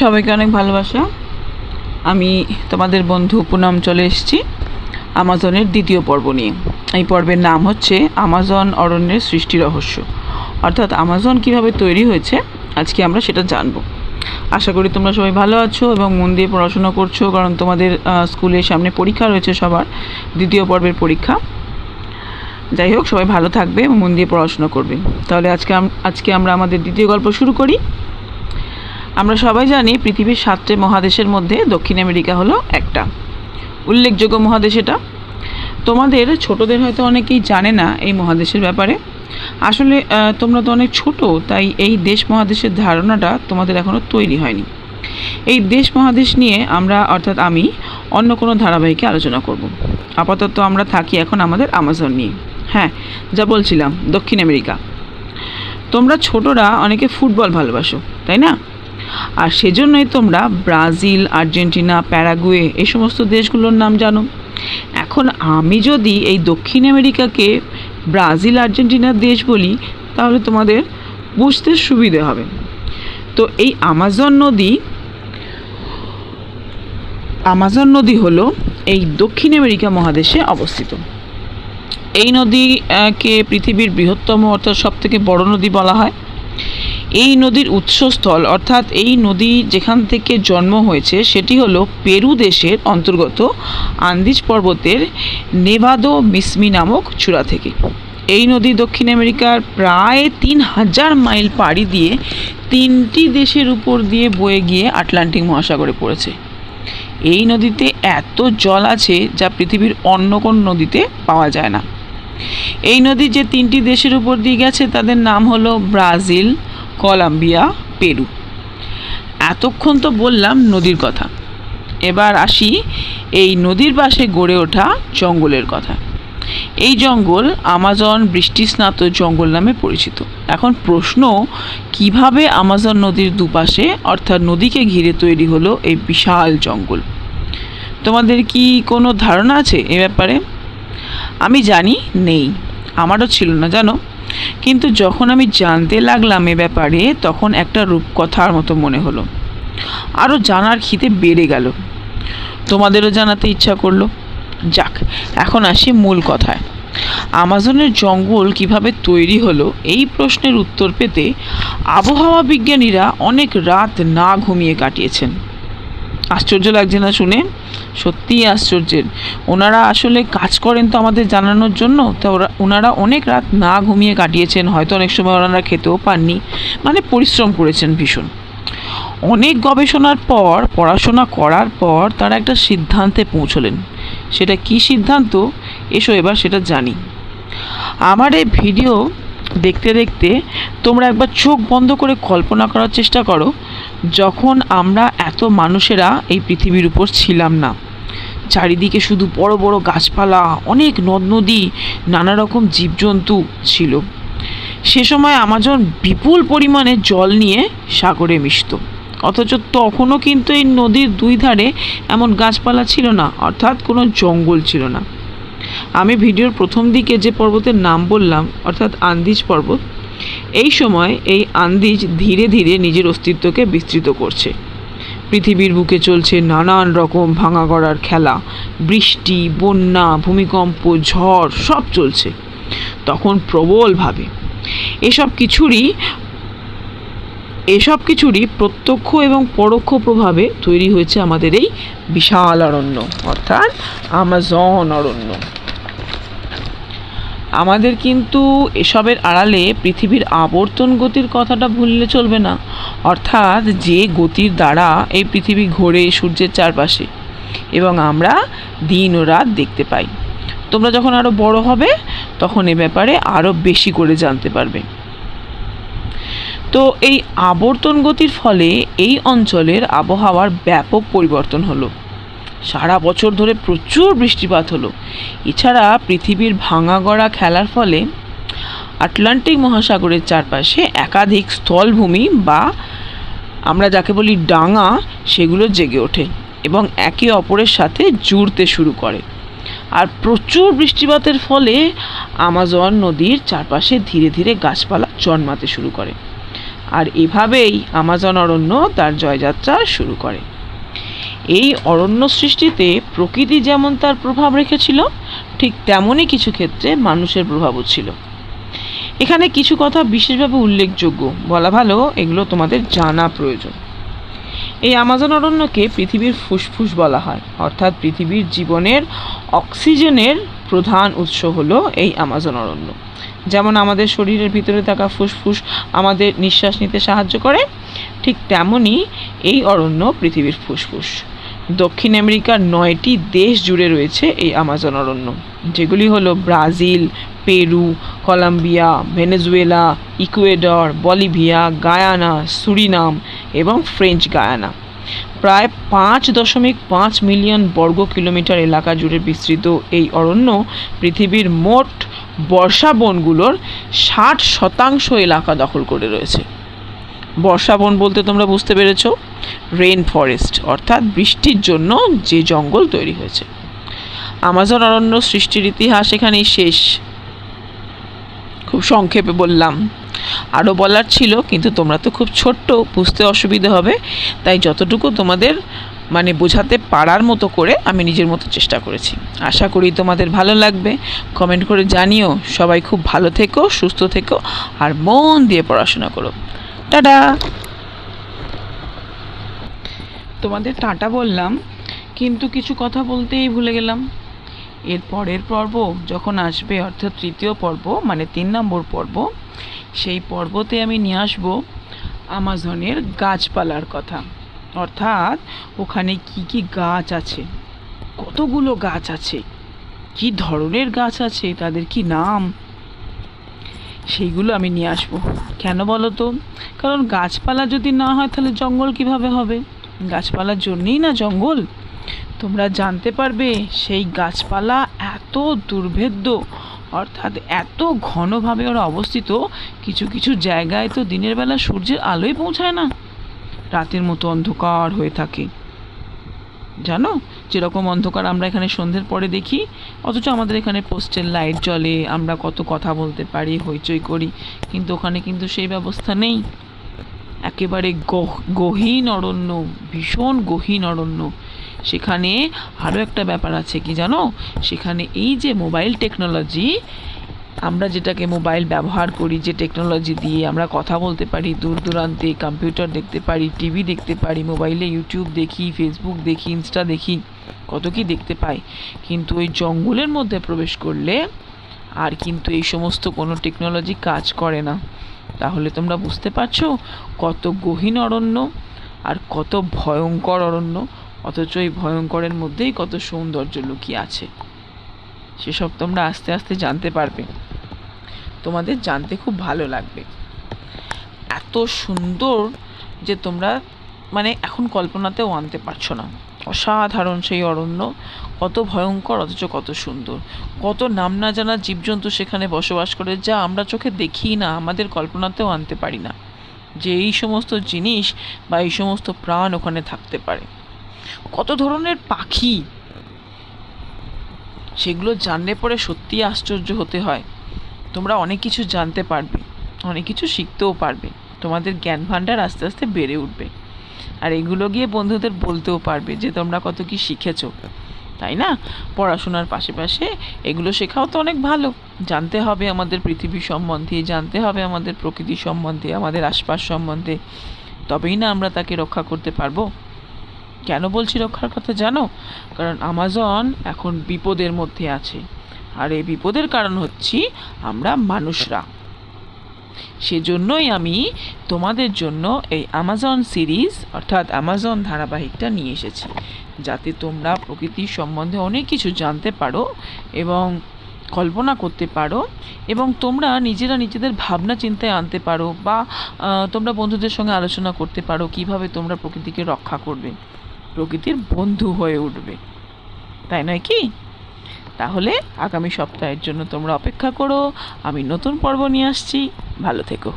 সবাইকে অনেক ভালোবাসা। আমি তোমাদের বন্ধু পুনম চলে এসেছি আমাজনের দ্বিতীয় পর্ব নিয়ে। এই পর্বের নাম হচ্ছে আমাজন অরণ্যের সৃষ্টি রহস্য। অর্থাৎ আমাজন কীভাবে তৈরি হয়েছে, আজকে আমরা সেটা জানব। আশা করি তোমরা সবাই ভালো আছো এবং মন দিয়ে পড়াশোনা করছ, কারণ তোমাদের স্কুলের সামনে পরীক্ষা রয়েছে সবার, দ্বিতীয় পর্বের পরীক্ষা। যাই হোক, সবাই ভালো থাকবে এবং মন দিয়ে পড়াশোনা করবে। তাহলে আজকে আজকে আমরা আমাদের দ্বিতীয় গল্প শুরু করি। আমরা সবাই জানি পৃথিবীর সাতটি মহাদেশের মধ্যে দক্ষিণ আমেরিকা হলো একটা। উল্লেখযোগ্য মহাদেশ এটা। তোমাদের, ছোটদের হয়তো অনেকেই জানে না এই মহাদেশের ব্যাপারে। আসলে তোমরা তো অনেক ছোট, তাই এই দেশ মহাদেশের ধারণাটা তোমাদের এখনও তৈরি হয়নি। এই দেশ মহাদেশ নিয়ে আমরা, অর্থাৎ আমি, অন্য কোনো ধারাবাহিকে আলোচনা করব। আপাতত আমরা থাকি এখন আমাদের আমাজন নিয়ে। হ্যাঁ যা বলছিলাম, দক্ষিণ আমেরিকা। তোমরা ছোটরা অনেকে ফুটবল ভালোবাসো, তাই না? আর সেজন্যই তোমরা ব্রাজিল, আর্জেন্টিনা, প্যারাগুয়ে এই সমস্ত দেশগুলোর নাম জানো। এখন আমি যদি এই দক্ষিণ আমেরিকাকে ব্রাজিল আর্জেন্টিনার দেশ বলি, তাহলে তোমাদের বুঝতে সুবিধে হবে। তো এই আমাজন নদী আমাজন নদী হলো এই দক্ষিণ আমেরিকা মহাদেশে অবস্থিত। এই নদীকে পৃথিবীর বৃহত্তম অর্থাৎ সবথেকে বড় নদী বলা হয়। এই নদীর উৎসস্থল, অর্থাৎ এই নদী যেখান থেকে জন্ম হয়েছে, সেটি হলো পেরু দেশের অন্তর্গত আন্দিজ পর্বতের নেভাদো মিসমি নামক চূড়া থেকে। এই নদী দক্ষিণ আমেরিকার প্রায় তিন হাজার মাইল পাড়ি দিয়ে তিনটি দেশের উপর দিয়ে বয়ে গিয়ে আটলান্টিক মহাসাগরে পড়েছে। এই নদীতে এত জল আছে যা পৃথিবীর অন্য কোন নদীতে পাওয়া যায় না। এই নদী যে তিনটি দেশের উপর দিয়ে গেছে, তাদের নাম হলো ব্রাজিল, কলম্বিয়া, পেরু। এতক্ষণ তো বললাম নদীর কথা। এবার আসি এই নদীর পাশে গড়ে ওঠা জঙ্গলের কথা। এই জঙ্গল আমাজন বৃষ্টিস্নাত জঙ্গল নামে পরিচিত। এখন প্রশ্ন, কীভাবে আমাজন নদীর দুপাশে, অর্থাৎ নদীকে ঘিরে তৈরি হলো এই বিশাল জঙ্গল? তোমাদের কি কোনো ধারণা আছে এ ব্যাপারে? আমি জানি নেই, আমারও ছিল না, জানো? কিন্তু যখন আমি জানতে লাগলাম এ ব্যাপারে, তখন একটা রূপকথার মতো মনে হলো। আরও জানার খিদে বেড়ে গেল। তোমাদেরও জানাতে ইচ্ছা করল। যাক, এখন আসি মূল কথায়। আমাজনের জঙ্গল কীভাবে তৈরি হলো, এই প্রশ্নের উত্তর পেতে আবহাওয়া বিজ্ঞানীরা অনেক রাত না ঘুমিয়ে কাটিয়েছেন। আশ্চর্য লাগছে না শুনে? সত্যিই আশ্চর্যের। ওনারা আসলে কাজ করেন তো আমাদের জানানোর জন্য? তো ওরা, ওনারা অনেক রাত না ঘুমিয়ে কাটিয়েছেন। হয়তো অনেক সময় ওনারা খেতেও পাননি। মানে পরিশ্রম করেছেন ভীষণ। অনেক গবেষণার পর, পড়াশোনা করার পর তারা একটা সিদ্ধান্তে পৌঁছলেন। সেটা কি সিদ্ধান্ত? এসো এবার সেটা জানি। আমার এই ভিডিও দেখতে দেখতে তোমরা একবার চোখ বন্ধ করে কল্পনা করার চেষ্টা করো। যখন আমরা এত মানুষেরা এই পৃথিবীর উপর ছিলাম না। চারিদিকে শুধু বড় বড় গাছপালা, অনেক নদ নদী নানা রকম জীবজন্তু ছিল। সে সময় আমাজন বিপুল পরিমাণে জল নিয়ে সাগরে মিশত। অথচ তখনও কিন্তু এই নদীর দুই ধারে এমন গাছপালা ছিল না, অর্থাৎ কোনো জঙ্গল ছিল না। আমি ভিডিওর প্রথম দিকে যে পর্বতের নাম বললাম, অর্থাৎ আন্দিজ পর্বত এই সময় এই আন্দিজ ধীরে ধীরে নিজের অস্তিত্বকে বিস্তৃত করছে। পৃথিবীর বুকে চলছে নানান রকম ভাঙা গড়ার খেলা। বৃষ্টি, বন্যা, ভূমিকম্প, ঝড়, সব চলছে। তখন প্রবলভাবে এসব কিছুরই এসব কিছুরই প্রত্যক্ষ এবং পরোক্ষ প্রভাবে তৈরি হয়েছে আমাদের এই বিশাল অরণ্য, অর্থাৎ আমাজন অরণ্য। আমাদের কিন্তু এসবের আড়ালে পৃথিবীর আবর্তন গতির কথাটা ভুললে চলবে না। অর্থাৎ যে গতির দ্বারা এই পৃথিবী ঘোরে সূর্যের চারপাশে, এবং আমরা দিন ও রাত দেখতে পাই। তোমরা যখন আরও বড় হবে, তখন এ ব্যাপারে আরও বেশি করে জানতে পারবে। তো এই আবর্তন গতির ফলে এই অঞ্চলের আবহাওয়ার ব্যাপক পরিবর্তন হলো। সারা বছর ধরে প্রচুর বৃষ্টিপাত হলো। এছাড়া পৃথিবীর ভাঙা গড়া খেলার ফলে আটলান্টিক মহাসাগরের চারপাশে একাধিক স্থলভূমি বা আমরা যাকে বলি ডাঙা, সেগুলো জেগে ওঠে এবং একে অপরের সাথে জুড়তে শুরু করে। আর প্রচুর বৃষ্টিপাতের ফলে আমাজন নদীর চারপাশে ধীরে ধীরে গাছপালা জন্মাতে শুরু করে। আর এভাবেই আমাজন অরণ্য তার জয়যাত্রা শুরু করে। এই অরণ্য সৃষ্টিতে প্রকৃতি যেমন তার প্রভাব রেখেছিল, ঠিক তেমনই কিছু ক্ষেত্রে মানুষের প্রভাবও ছিল। এখানে কিছু কথা বিশেষভাবে উল্লেখযোগ্য। বলা ভালো, এগুলো তোমাদের জানা প্রয়োজন। এই আমাজন অরণ্যকে পৃথিবীর ফুসফুস বলা হয়। অর্থাৎ পৃথিবীর জীবনের অক্সিজেনের প্রধান উৎস হলো এই আমাজন অরণ্য। যেমন আমাদের শরীরের ভিতরে থাকা ফুসফুস আমাদের নিঃশ্বাস নিতে সাহায্য করে, ঠিক তেমনই এই অরণ্য পৃথিবীর ফুসফুস। দক্ষিণ আমেরিকার নয়টি দেশ জুড়ে রয়েছে এই আমাজন অরণ্য, যেগুলি হলো Brazil, Peru, Colombia, Venezuela, Ecuador, Bolivia, Guyana, Suriname এবং ফ্রেঞ্চ গায়ানা। প্রায় পাঁচ দশমিক পাঁচ মিলিয়ন বর্গ কিলোমিটার এলাকা জুড়ে বিস্তৃত এই অরণ্য পৃথিবীর মোট বর্ষা বনগুলোর ষাট শতাংশ এলাকা দখল করে রয়েছে। বর্ষা বন বলতে তোমরা বুঝতে পেরেছ। রেন ফরেস্ট অর্থাৎ বৃষ্টির জন্য যে জঙ্গল তৈরি হয়েছে। আমাজন অরণ্য সৃষ্টির ইতিহাস এখানেই শেষ। খুব সংক্ষেপে বললাম। আরও বলার ছিল, কিন্তু তোমরা তো খুব ছোট্ট, বুঝতে অসুবিধে হবে। তাই যতটুকু তোমাদের মানে বোঝাতে পারার মতো করে আমি নিজের মতো চেষ্টা করেছি। আশা করি তোমাদের ভালো লাগবে। কমেন্ট করে জানিও। সবাই খুব ভালো থেকো, সুস্থ থেকো, আর মন দিয়ে পড়াশোনা করো। টাটা। তোমাদের টাটা বললাম, কিন্তু কিছু কথা বলতেই ভুলে গেলাম। এর পরের পর্ব যখন আসবে, অর্থাৎ তৃতীয় পর্ব মানে তিন নম্বর পর্ব, সেই পর্বতে আমি নিয়ে আসব আমাজনের গাছপালার কথা। অর্থাৎ ওখানে কি কি গাছ আছে? কতগুলো গাছ আছে? কি ধরনের গাছ আছে? তাদের কি নাম? সেইগুলো আমি নিয়ে আসব। কেন বলো তো? কারণ গাছপালা যদি না হয় তাহলে জঙ্গল কীভাবে হবে? গাছপালার জন্যেই না জঙ্গল? তোমরা জানতে পারবে, সেই গাছপালা এত দুর্ভেদ্য, অর্থাৎ এত ঘনভাবে ওরা অবস্থিত, কিছু কিছু জায়গায় তো দিনের বেলা সূর্যের আলোই পৌঁছায় না। রাতের মতো অন্ধকার হয়ে থাকে। জানো? যেরকম অন্ধকার আমরা এখানে সন্ধ্যের পরে দেখি, অথচ আমাদের এখানে পোস্টের লাইট জ্বলে, আমরা কত কথা বলতে পারি, হইচই করি, কিন্তু ওখানে কিন্তু সেই ব্যবস্থা নেই। একেবারে গহীন অরণ্য, ভীষণ গহীন অরণ্য। সেখানে আরও একটা ব্যাপার আছে কি জানো? সেখানে এই যে মোবাইল টেকনোলজি আমরা যেটাকে মোবাইল ব্যবহার করি, যে টেকনোলজি দিয়ে আমরা কথা বলতে পারি, দূর দূরান্তে কম্পিউটার দেখতে পারি টিভি দেখতে পারি মোবাইলে ইউটিউব দেখি ফেসবুক দেখি ইনস্টা দেখি কত কি দেখতে পাই। কিন্তু ওই জঙ্গলের মধ্যে প্রবেশ করলে আর কিন্তু এই সমস্ত কোনো টেকনোলজি কাজ করে না। তাহলে তোমরা বুঝতে পারছ কত গহীন অরণ্য আর কত ভয়ঙ্কর অরণ্য, অথচ এই ভয়ঙ্করের মধ্যেই কত সৌন্দর্য লুকিয়ে আছে। সেসব তোমরা আস্তে আস্তে জানতে পারবে। তোমাদের জানতে খুব ভালো লাগবে। এত সুন্দর যে তোমরা মানে এখন কল্পনাতেও আনতে পারছ না। অসাধারণ সেই অরণ্য, কত ভয়ঙ্কর, অথচ কত সুন্দর। কত নাম না জানা জীবজন্তু সেখানে বসবাস করে, যা আমরা চোখে দেখি না, আমাদের কল্পনাতেও আনতে পারি না। যে এই সমস্ত জিনিস বা এই সমস্ত প্রাণ ওখানে থাকতে পারে। কত ধরনের পাখি! সেগুলো জানলে পরে সত্যি আশ্চর্য হতে হয়। তোমরা অনেক কিছু জানতে পারবে, অনেক কিছু শিখতেও পারবে। তোমাদের জ্ঞান ভাণ্ডার আস্তে আস্তে বেড়ে উঠবে। আর এগুলো গিয়ে বন্ধুদের বলতেও পারবে যে তোমরা কত কি শিখেছো। তাই না? পড়াশোনার পাশে এগুলো শেখাও তো অনেক ভালো। জানতে হবে আমাদের পৃথিবী সম্বন্ধে, জানতে হবে আমাদের প্রকৃতি সম্বন্ধে, আমাদের আশপাশ সম্বন্ধে। তবেই না আমরা তাকে রক্ষা করতে পারব। কেন বলছি রক্ষার কথা জানো? কারণ আমাজন এখন বিপদের মধ্যে আছে। আর এই বিপদের কারণ হচ্ছি আমরা মানুষরা। সেজন্যই আমি তোমাদের জন্য এই আমাজন সিরিজ অর্থাৎ আমাজন ধারাবাহিকটা নিয়ে এসেছি। যাতে তোমরা প্রকৃতির সম্বন্ধে অনেক কিছু জানতে পারো এবং কল্পনা করতে পারো এবং তোমরা নিজেরা নিজেদের ভাবনা চিন্তায় আনতে পারো বা তোমরা বন্ধুদের সঙ্গে আলোচনা করতে পারো কীভাবে তোমরা প্রকৃতিকে রক্ষা করবে। প্রকৃতির বন্ধু হয়ে উঠবে। তাই নয় কি? তাহলে আগামী সপ্তাহের জন্য তোমরা অপেক্ষা করো। আমি নতুন পর্ব নিয়ে আসছি। ভালো থেকো।